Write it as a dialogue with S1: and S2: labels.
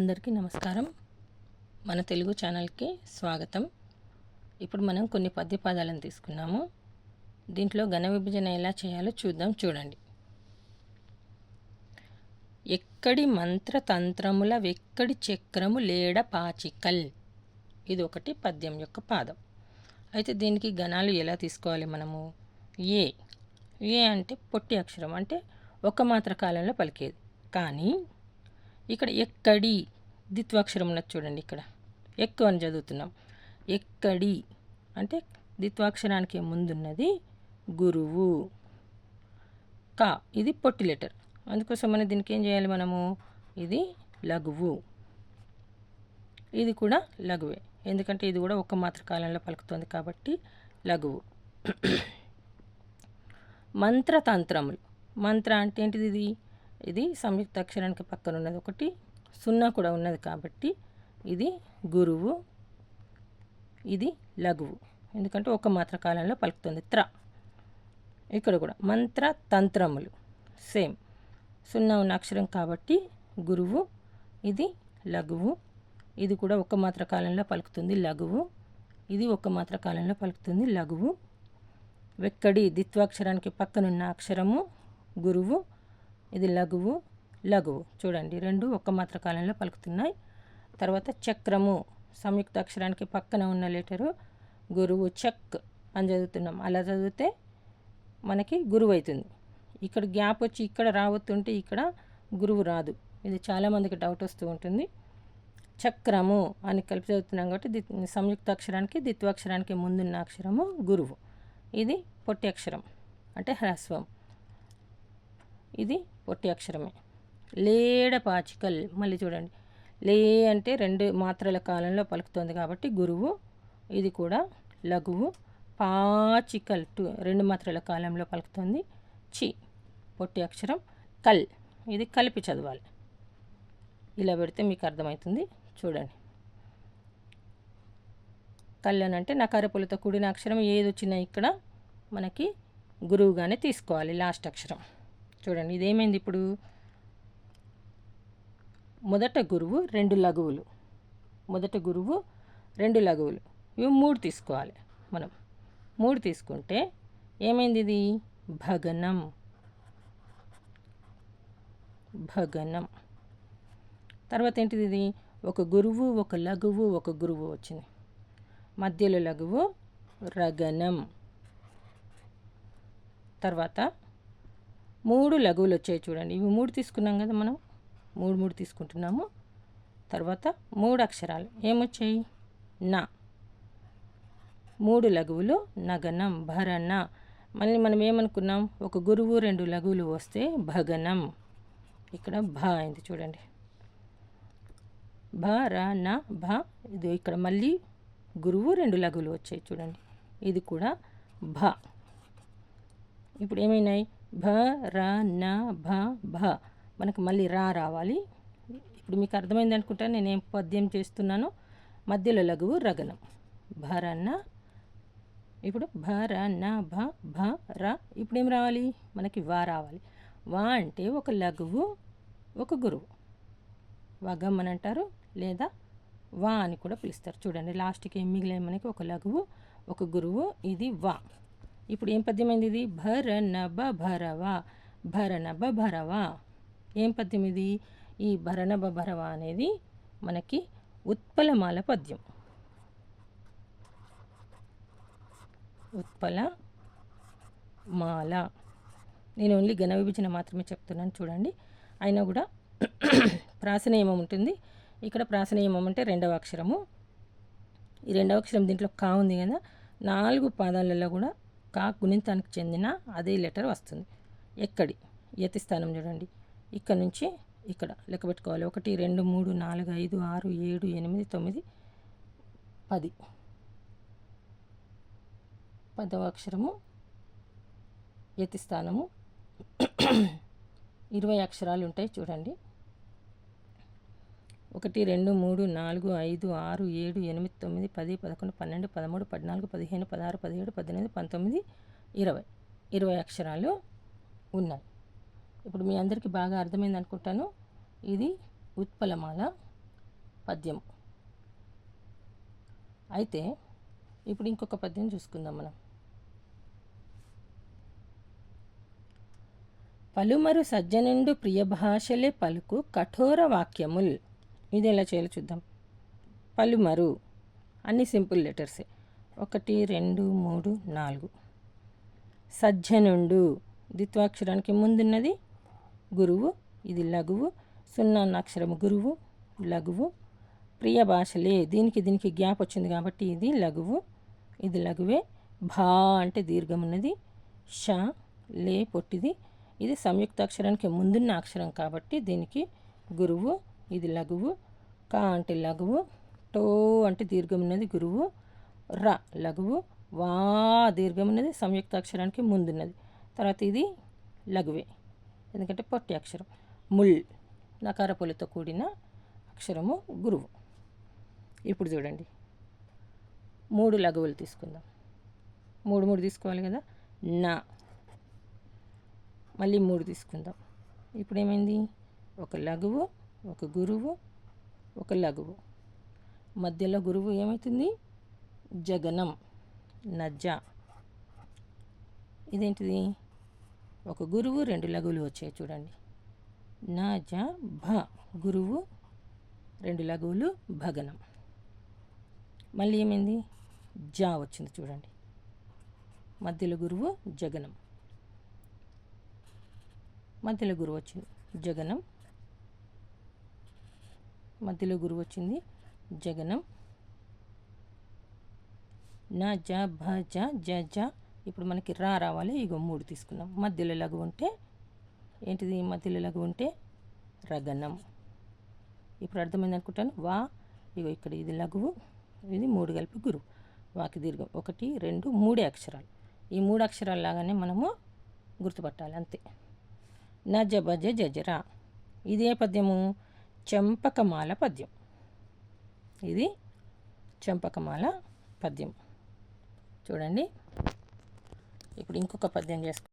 S1: అందరికీ నమస్కారం. మన తెలుగు ఛానల్కి స్వాగతం. ఇప్పుడు మనం కొన్ని పద్య పదాలను తీసుకున్నాము. దీంట్లో ఘన విభజన ఎలా చేయాలో చూద్దాం చూడండి. ఎక్కడి మంత్ర తంత్రముల వెక్కడి చక్రము లేడ పాచికల్? ఇది ఒకటి పద్యం యొక్క పాదం. అయితే దీనికి గణాలు ఎలా తీసుకోవాలి మనము? ఏ. ఏ అంటే పొట్టి అక్షరం అంటే ఒక మాత్ర కాలంలో పలికేది. కానీ ఇక్కడ ఎక్కడి? ద్విత్వాక్షరం ఉన్నది చూడండి ఇక్కడ. ఎక్కువ అని చదువుతున్నాం. ఎక్కడి? అంటే ద్విత్వాక్షరానికి ముందున్నది గురువు. కా ఇది పొట్టి లెటర్. అందుకోసం మనం దీనికి ఏం చేయాలి మనము? ఇది లఘువు. ఇది కూడా లఘువే. ఎందుకంటే ఇది కూడా ఒక మాత్ర కాలంలో పలుకుతుంది కాబట్టి లఘువు. మంత్రతంత్రములు. మంత్ర అంటే ఏంటిది ఇది? ఇది సంయుక్త అక్షరానికి పక్కన ఉన్నది ఒకటి సున్నా కూడా ఉన్నది కాబట్టి ఇది గురువు ఇది లఘువు. ఎందుకంటే ఒక మాత్ర కాలంలో పలుకుతుంది. త్ర. ఇక్కడ కూడా మంత్ర తంత్రములు. సేమ్. సున్నా ఉన్న అక్షరం కాబట్టి గురువు ఇది లఘువు ఇది కూడా ఒక మాత్ర కాలంలో పలుకుతుంది. లఘువు ఇది ఒక మాత్ర కాలంలో పలుకుతుంది. లఘువు. వెక్కడి ద్విత్వాక్షరానికి పక్కనున్న అక్షరము గురువు ఇది లఘువు లఘువు. చూడండి రెండు ఒక్క మాత్ర కాలంలో పలుకుతున్నాయి. తర్వాత చక్రము సంయుక్త అక్షరానికి పక్కన ఉన్న లెటరు గురువు చక్ అని చదువుతున్నాం. అలా చదివితే మనకి గురువు అవుతుంది ఇక్కడ గ్యాప్ వచ్చి ఇక్కడ రావద్దుంటే ఇక్కడ గురువు రాదు. ఇది చాలామందికి డౌట్ వస్తూ ఉంటుంది. చక్రము అని కలిపి చదువుతున్నాం కాబట్టి ది సంయుక్త అక్షరానికి ద్విత్వాక్షరానికి ముందున్న అక్షరము గురువు. ఇది పొట్టి అక్షరం అంటే హ్రస్వం. ఇది ఒట్టి అక్షరమే. లేడ పాచికల్. మళ్ళీ చూడండి. లే అంటే రెండు మాత్రల కాలంలో పలుకుతుంది కాబట్టి గురువు ఇది కూడా లఘువు. పాచికల్ టు రెండు మాత్రల కాలంలో పలుకుతుంది. చి పొట్టి అక్షరం. కల్ ఇది కలిపి చదవాలి. ఇలా పెడితే మీకు అర్థమవుతుంది. చూడండి. కల్ అని అంటే నకారపులతో కూడిన అక్షరం. ఏది వచ్చినా ఇక్కడ మనకి గురువుగానే తీసుకోవాలి లాస్ట్ అక్షరం. చూడండి ఇదేమైంది ఇప్పుడు? మొదట గురువు రెండు లఘువులు. మొదట గురువు రెండు లఘువులు. ఇవి మూడు తీసుకోవాలి మనం. మూడు తీసుకుంటే ఏమైంది ఇది? భగనం. భగనం. తర్వాత ఏంటిది ఇది? ఒక గురువు ఒక లఘువు ఒక గురువు వచ్చింది. మధ్యలో లఘువు రగనం. తర్వాత మూడు లఘువులు వచ్చాయి చూడండి. ఇవి మూడు తీసుకున్నాం కదా మనం. మూడు మూడు తీసుకుంటున్నాము. తర్వాత మూడు అక్షరాలు. ఏమొచ్చాయి? నా. మూడు లఘువులు. నగనం భరణ. మళ్ళీ మనం ఏమనుకున్నాం? ఒక గురువు రెండు లఘువులు వస్తే భగనం. ఇక్కడ భ అయింది చూడండి. భ ర న భ. ఇది ఇక్కడ మళ్ళీ గురువు రెండు లఘువులు వచ్చాయి చూడండి. ఇది కూడా భ. ఇప్పుడు ఏమైనాయి? భ ర న భ భ. మనకు మళ్ళీ రా రావాలి. ఇప్పుడు మీకు అర్థమైంది అనుకుంటా నేనేం పద్యం చేస్తున్నాను? మధ్యలో లఘువు రగనం. భరన్న ఇప్పుడు భర న భ భ ర. ఇప్పుడు ఏం రావాలి? మనకి వా రావాలి. వా అంటే ఒక లఘువు ఒక గురువు. వగమ్మని అని అంటారు లేదా వా అని కూడా పిలుస్తారు. చూడండి లాస్ట్కి ఏం మిగిలిన మనకి ఒక లఘువు ఒక గురువు ఇది వా. ఇప్పుడు ఏం పద్యమైంది ఇది? భర నభ భరవా భరనభ భరవ ఏం పద్యం ఇది? ఈ భరణభ భరవ అనేది మనకి ఉత్పలమాల పద్యం. ఉత్పల మాల నేను ఓన్లీ ఘన విభజన మాత్రమే చెప్తున్నాను చూడండి. అయినా కూడా ప్రాసనియమం ఉంటుంది. ఇక్కడ ప్రాసనియమం అంటే రెండవ అక్షరము. ఈ రెండవ అక్షరం దీంట్లో కా ఉంది కదా? నాలుగు పాదాలలో కూడా కా గుణింతానికి చెందిన అదే లెటర్ వస్తుంది. ఎక్కడి? యతి స్థానం చూడండి. ఇక్కడ నుంచి ఇక్కడ లెక్క పెట్టుకోవాలి ఒకటి రెండు మూడు నాలుగు ఐదు ఆరు ఏడు ఎనిమిది తొమ్మిది పది. పదవ అక్షరము యతి స్థానము. ఇరవై అక్షరాలు ఉంటాయి చూడండి. ఒకటి రెండు మూడు నాలుగు ఐదు ఆరు ఏడు ఎనిమిది తొమ్మిది పది పదకొండు పన్నెండు పదమూడు పద్నాలుగు పదిహేను పదహారు పదిహేడు పద్దెనిమిది పంతొమ్మిది ఇరవై. ఇరవై అక్షరాలు ఉన్నాయి. ఇప్పుడు మీ అందరికీ బాగా అర్థమైంది అనుకుంటాను. ఇది ఉత్పలమాల పద్యం అయితే ఇప్పుడు ఇంకొక పద్యం చూసుకుందాం మనం. పలుమరు సజ్జనుండు ప్రియ భాషలే పలుకు కఠోర వాక్యముల్. ఇది ఎలా చేయాలో చూద్దాం. పలుమరు అన్ని సింపుల్ లెటర్సే. ఒకటి రెండు మూడు నాలుగు. సజ్జనుండు. ద్విత్వాక్షరానికి ముందున్నది గురువు ఇది లఘువు. సున్నా అక్షరము గురువు లఘువు. ప్రియ భాషలే. దీనికి దీనికి గ్యాప్ వచ్చింది కాబట్టి ఇది లఘువు ఇది లఘువే. భా అంటే దీర్ఘం ఉన్నది ష లే పొట్టిది. ఇది సంయుక్త అక్షరానికి ముందున్న అక్షరం కాబట్టి దీనికి గురువు ఇది లఘువు క అంటే లఘువు టో అంటే దీర్ఘం ఉన్నది గురువు ర లఘువు వా దీర్ఘం ఉన్నది సంయుక్త అక్షరానికి ముందున్నది. తర్వాత ఇది లఘువే ఎందుకంటే పొట్టి అక్షరం. ముల్ నకార పొలితో కూడిన అక్షరము గురువు. ఇప్పుడు చూడండి. మూడు లఘువులు తీసుకుందాం. మూడు మూడు తీసుకోవాలి కదా? నా. మళ్ళీ మూడు తీసుకుందాం. ఇప్పుడు ఏమైంది ఒక లఘువు ఒక గురువు ఒక లఘువు. మధ్యలో గురువు ఏమవుతుంది జగనం నజ్జ. ఇదేంటిది? ఒక గురువు రెండు లఘువులు వచ్చాయి చూడండి. నజ భ. గురువు రెండు లఘువులు భగనం. మళ్ళీ ఏమైంది? జా వచ్చింది చూడండి. మధ్యలో గురువు జగనం. మధ్యలో గురువు వచ్చింది. జగనం మధ్యలో గురువు వచ్చింది. జగనం. నా జ భ జ జ జ. ఇప్పుడు మనకి రా రావాలి. ఇగో మూడు తీసుకున్నాం. మధ్యలో లఘు ఉంటే? ఏంటిది మధ్యలో లఘు ఉంటే? రగనం. ఇప్పుడు అర్థమైంది అనుకుంటాను. వా. ఇగో ఇక్కడ ఇది లఘువు. ఇది మూడు కలిపి గురువు. వాకి దీర్ఘం. ఒకటి రెండు మూడే అక్షరాలు. ఈ మూడు అక్షరాలు లాగానే మనము గుర్తుపట్టాలి. అంతే. నజ భజ జజరా ఇదే పద్యము. చంపకమాల పద్యం. ఇది చంపకమాల పద్యం. చూడండి. ఇప్పుడు ఇంకొక పద్యం చేసుకుంటాం